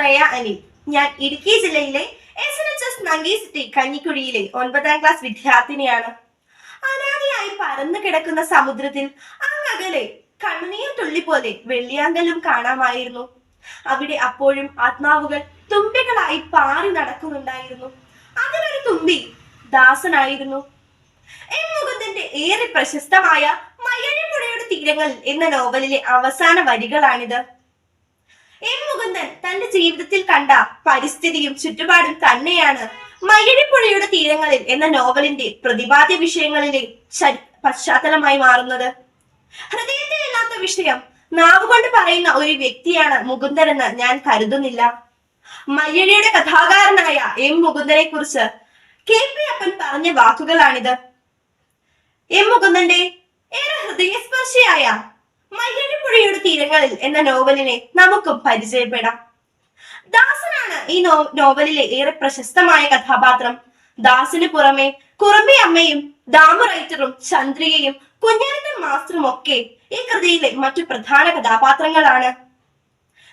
ശ്രേയ അനിൽ. ഞാൻ ഇടുക്കി ജില്ലയിലെ S N H S നങ്കി സിറ്റി കഞ്ഞിക്കുഴിയിലെ ഒൻപതാം ക്ലാസ് വിദ്യാർത്ഥിനിയാണ്. അനാദിയായി പരന്നു കിടക്കുന്ന സമുദ്രത്തിൽ അങ്ങകലെ കണ്ണുനീർ തുള്ളി പോലെ വെള്ളിയാങ്കലും കാണാമായിരുന്നു. അവിടെ അപ്പോഴും ആത്മാവുകൾ തുമ്പികളായി പാറി നടക്കുന്നുണ്ടായിരുന്നു. അതിലൊരു തുമ്പി ദാസനായിരുന്നു. എം മുകുന്ദന്റെ ഏറെ പ്രശസ്തമായ മയ്യഴിപ്പുഴയുടെ തീരങ്ങൾ എന്ന നോവലിലെ അവസാന വരികളാണിത്. എം മുകുന്ദൻ തന്റെ ജീവിതത്തിൽ കണ്ട പരിസ്ഥിതിയും ചുറ്റുപാടും തന്നെയാണ് മയ്യഴിപ്പുഴയുടെ തീരങ്ങളിൽ എന്ന നോവലിന്റെ പ്രതിപാദ്യ വിഷയങ്ങളിലെ പശ്ചാത്തലമായി മാറുന്നത്. ഹൃദയത്തിൽ ഇല്ലാത്ത വിഷയം നാവുകൊണ്ട് പറയുന്ന ഒരു വ്യക്തിയാണ് മുകുന്ദൻ എന്ന് ഞാൻ കരുതുന്നില്ല. മയ്യഴിയുടെ കഥാകാരനായ എം മുകുന്ദനെ കുറിച്ച് കെ പി അപ്പൻ പറഞ്ഞ വാക്കുകളാണിത്. എം മുകുന്ദന്റെ ഏറെ ഹൃദയസ്പർശിയായ മയ്യഴിപ്പുഴയുടെ തീരങ്ങളിൽ എന്ന നോവലിനെ നമുക്ക് പരിചയപ്പെടാം. ദാസനാണ് ഈ നോ നോവലിലെ ഏറെ പ്രശസ്തമായ കഥാപാത്രം. ദാസിന് പുറമെ കുറുമ്പി അമ്മയും ദാമു റൈറ്ററും ചന്ദ്രികയും കുഞ്ഞനന്തൻ മാസ്റ്ററും ഒക്കെ ഈ കൃതിയിലെ മറ്റു പ്രധാന കഥാപാത്രങ്ങളാണ്.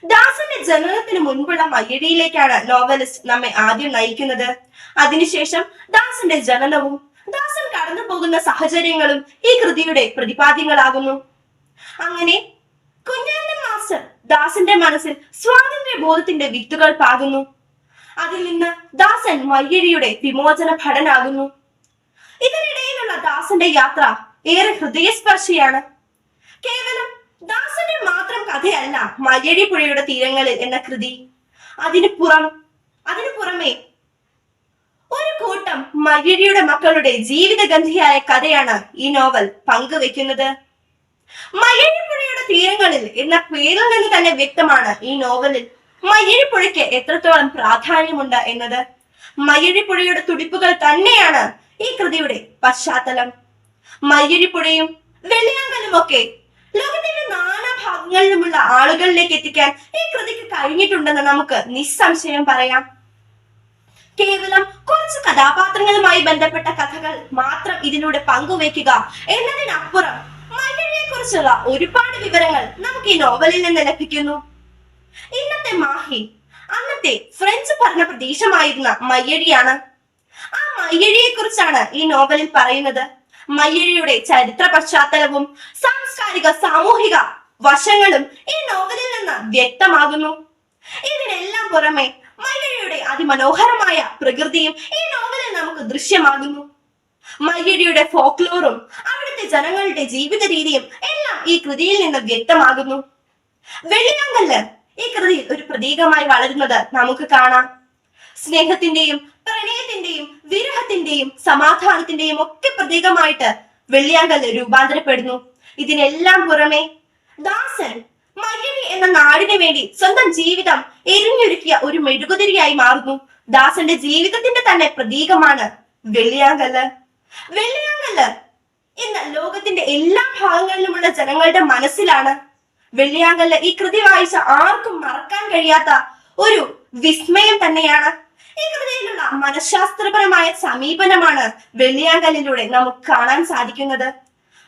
ദാസന്റെ ജനനത്തിന് മുൻപുള്ള മയ്യടിയിലേക്കാണ് നോവലിസ്റ്റ് നമ്മെ ആദ്യം നയിക്കുന്നത്. അതിനുശേഷം ദാസന്റെ ജനനവും ദാസൻ കടന്നു പോകുന്ന സാഹചര്യങ്ങളും ഈ കൃതിയുടെ പ്രതിപാദ്യങ്ങളാകുന്നു. അങ്ങനെ കുഞ്ഞാനന്ദൻ മാസ്റ്റർ ദാസന്റെ മനസ്സിൽ സ്വാതന്ത്ര്യ ബോധത്തിന്റെ വിത്തുകൾ പാകുന്നു. അതിൽ നിന്ന് ദാസൻ മയ്യഴിയുടെ വിമോചന ഭടനാകുന്നു. ഇതിനിടയിലുള്ള ദാസന്റെ യാത്ര ഏറെ ഹൃദയസ്പർശിയാണ്. കേവലം ദാസന്റെ മാത്രം കഥയല്ല മയ്യഴി പുഴയുടെ തീരങ്ങളിൽ എന്ന കൃതി. അതിന് പുറം അതിനു പുറമെ ഒരു കൂട്ടം മയ്യഴിയുടെ മക്കളുടെ ജീവിതഗന്ധിയായ കഥയാണ് ഈ നോവൽ പങ്കുവെക്കുന്നത് മയ്യഴിപ്പുഴയുടെ തീരങ്ങളിൽ എന്ന പേരിൽ നിന്ന് തന്നെ വ്യക്തമാണ് ഈ നോവലിൽ. മയ്യഴിപ്പുഴയ്ക്ക് എത്രത്തോളം പ്രാധാന്യമുണ്ട് എന്നത്. മയ്യഴിപ്പുഴയുടെ തുടിപ്പുകൾ തന്നെയാണ് ഈ കൃതിയുടെ പശ്ചാത്തലം. മയ്യഴിപ്പുഴയും വെള്ളിയാങ്കലും ഒക്കെ ലോകത്തിന്റെ നാനാ ഭാഗങ്ങളിലുമുള്ള ആളുകളിലേക്ക് എത്തിക്കാൻ ഈ കൃതിക്ക് കഴിഞ്ഞിട്ടുണ്ടെന്ന് നമുക്ക് നിസ്സംശയം പറയാം. കേവലം കുറച്ച് കഥാപാത്രങ്ങളുമായി ബന്ധപ്പെട്ട കഥകൾ മാത്രം ഇതിലൂടെ പങ്കുവെക്കുക എന്നതിനപ്പുറം മയ്യഴിയെ കുറിച്ചുള്ള ഒരുപാട് വിവരങ്ങൾ നമുക്ക് ഈ നോവലിൽ നിന്ന് ലഭിക്കുന്നു. ഇന്നത്തെ മാഹി അന്നത്തെ ഫ്രഞ്ച് ഭരണ പ്രദേശമായിരുന്ന മയ്യഴിയാണ്. ആ മയ്യഴിയെ കുറിച്ചാണ് ഈ നോവലിൽ പറയുന്നത്. മയ്യഴിയുടെ ചരിത്ര പശ്ചാത്തലവും സാംസ്കാരിക സാമൂഹിക വശങ്ങളും ഈ നോവലിൽ നിന്ന് വ്യക്തമാകുന്നു. ഇതിനെല്ലാം പുറമെ മയ്യഴിയുടെ അതിമനോഹരമായ പ്രകൃതിയും ഈ നോവലിൽ നമുക്ക് ദൃശ്യമാകുന്നു. മയ്യഴിയുടെ ഫോക്ലോറും അവിടുത്തെ ജനങ്ങളുടെ ജീവിത രീതിയും എല്ലാം ഈ കൃതിയിൽ നിന്ന് വ്യക്തമാകുന്നു. വെള്ളിയാങ്കല്ല് ഈ കൃതിയിൽ ഒരു പ്രതീകമായി വളരുന്നത് നമുക്ക് കാണാം. സ്നേഹത്തിന്റെയും പ്രണയത്തിന്റെയും വിരഹത്തിന്റെയും സമാധാനത്തിന്റെയും ഒക്കെ പ്രതീകമായിട്ട് വെള്ളിയാങ്കല്ല് രൂപാന്തരപ്പെടുന്നു. ഇതിനെല്ലാം പുറമെ ദാസൻ മയ്യഴി എന്ന നാടിനു വേണ്ടി സ്വന്തം ജീവിതം എരിഞ്ഞൊരുക്കിയ ഒരു മെഴുകുതിരിയായി മാറുന്നു. ദാസന്റെ ജീവിതത്തിന്റെ തന്നെ പ്രതീകമാണ് വെള്ളിയാങ്കല്ല്. വെള്ളിയാങ്കല്ല് ഇന്ന് ലോകത്തിന്റെ എല്ലാ ഭാഗങ്ങളിലുമുള്ള ജനങ്ങളുടെ മനസ്സിലാണ്. വെള്ളിയാങ്കല്ല ഈ കൃതി വായിച്ച ആർക്കും മറക്കാൻ കഴിയാത്ത ഒരു വിസ്മയം തന്നെയാണ്. ഈ കൃതിയിലുള്ള മനഃശാസ്ത്രപരമായ സമീപനമാണ് വെള്ളിയാങ്കല്ലിലൂടെ നമുക്ക് കാണാൻ സാധിക്കുന്നത്.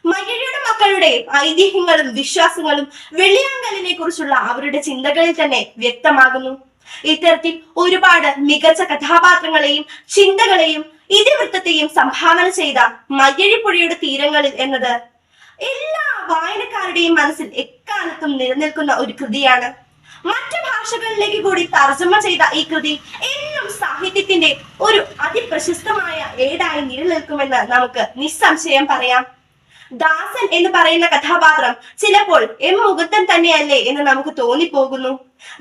മയ്യഴിയുടെ മക്കളുടെ ഐതിഹ്യങ്ങളും വിശ്വാസങ്ങളും വെള്ളിയാങ്കലിനെ കുറിച്ചുള്ള അവരുടെ ചിന്തകളിൽ തന്നെ വ്യക്തമാകുന്നു. ഇത്തരത്തിൽ ഒരുപാട് മികച്ച കഥാപാത്രങ്ങളെയും ചിന്തകളെയും ഇതിവൃത്തത്തെയും സംഭാവന ചെയ്ത മയ്യഴിപ്പുഴയുടെ തീരങ്ങളിൽ എന്നത് എല്ലാ വായനക്കാരുടെയും മനസ്സിൽ എക്കാലത്തും നിലനിൽക്കുന്ന ഒരു കൃതിയാണ്. മറ്റു ഭാഷകളിലേക്ക് കൂടി തർജമ ചെയ്ത ഈ കൃതി എന്നും സാഹിത്യത്തിന്റെ ഒരു അതിപ്രശസ്തമായ ഏടായി നിലനിൽക്കുമെന്ന് നമുക്ക് നിസ്സംശയം പറയാം. ദാസൻ എന്ന് പറയുന്ന കഥാപാത്രം ചിലപ്പോൾ എം മുകുന്ദൻ തന്നെയല്ലേ എന്ന് നമുക്ക് തോന്നിപ്പോകുന്നു.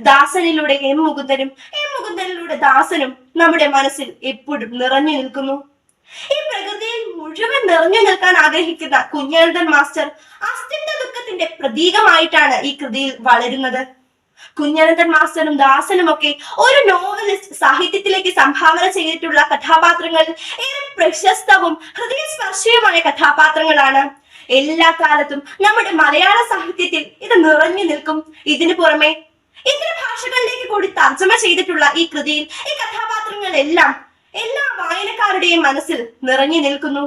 ദാസനിലൂടെ എം മുകുന്ദനും എം മുകുന്ദനിലൂടെ ദാസനും നമ്മുടെ മനസ്സിൽ എപ്പോഴും നിറഞ്ഞു നിൽക്കുന്നു. ഈ പ്രകൃതിയിൽ മുഴുവൻ നിറഞ്ഞു നിൽക്കാൻ ആഗ്രഹിക്കുന്ന കുഞ്ഞനന്ദൻ മാസ്റ്റർ അസ്തിത്വ ദുഃഖത്തിന്റെ പ്രതീകമായിട്ടാണ് ഈ കൃതിയിൽ വളരുന്നത്. കുഞ്ഞനന്ദൻ മാസ്റ്ററും ദാസനും ഒക്കെ ഒരു നോവലിസ്റ്റ് സാഹിത്യത്തിലേക്ക് സംഭാവന ചെയ്തിട്ടുള്ള കഥാപാത്രങ്ങൾ ഏറെ പ്രശസ്തവും ഹൃദയസ്പർശിയുമായ കഥാപാത്രങ്ങളാണ്. എല്ലാ കാലത്തും നമ്മുടെ മലയാള സാഹിത്യത്തിൽ ഇത് നിറഞ്ഞു നിൽക്കും. ഇതിനു പുറമെ ഇതര ഭാഷകളിലേക്ക് കൂടി തർജമ ചെയ്തിട്ടുള്ള ഈ കൃതിയിൽ ഈ കഥാപാത്രങ്ങളെല്ലാം എല്ലാ വായനക്കാരുടെയും മനസ്സിൽ നിറഞ്ഞു നിൽക്കുന്നു.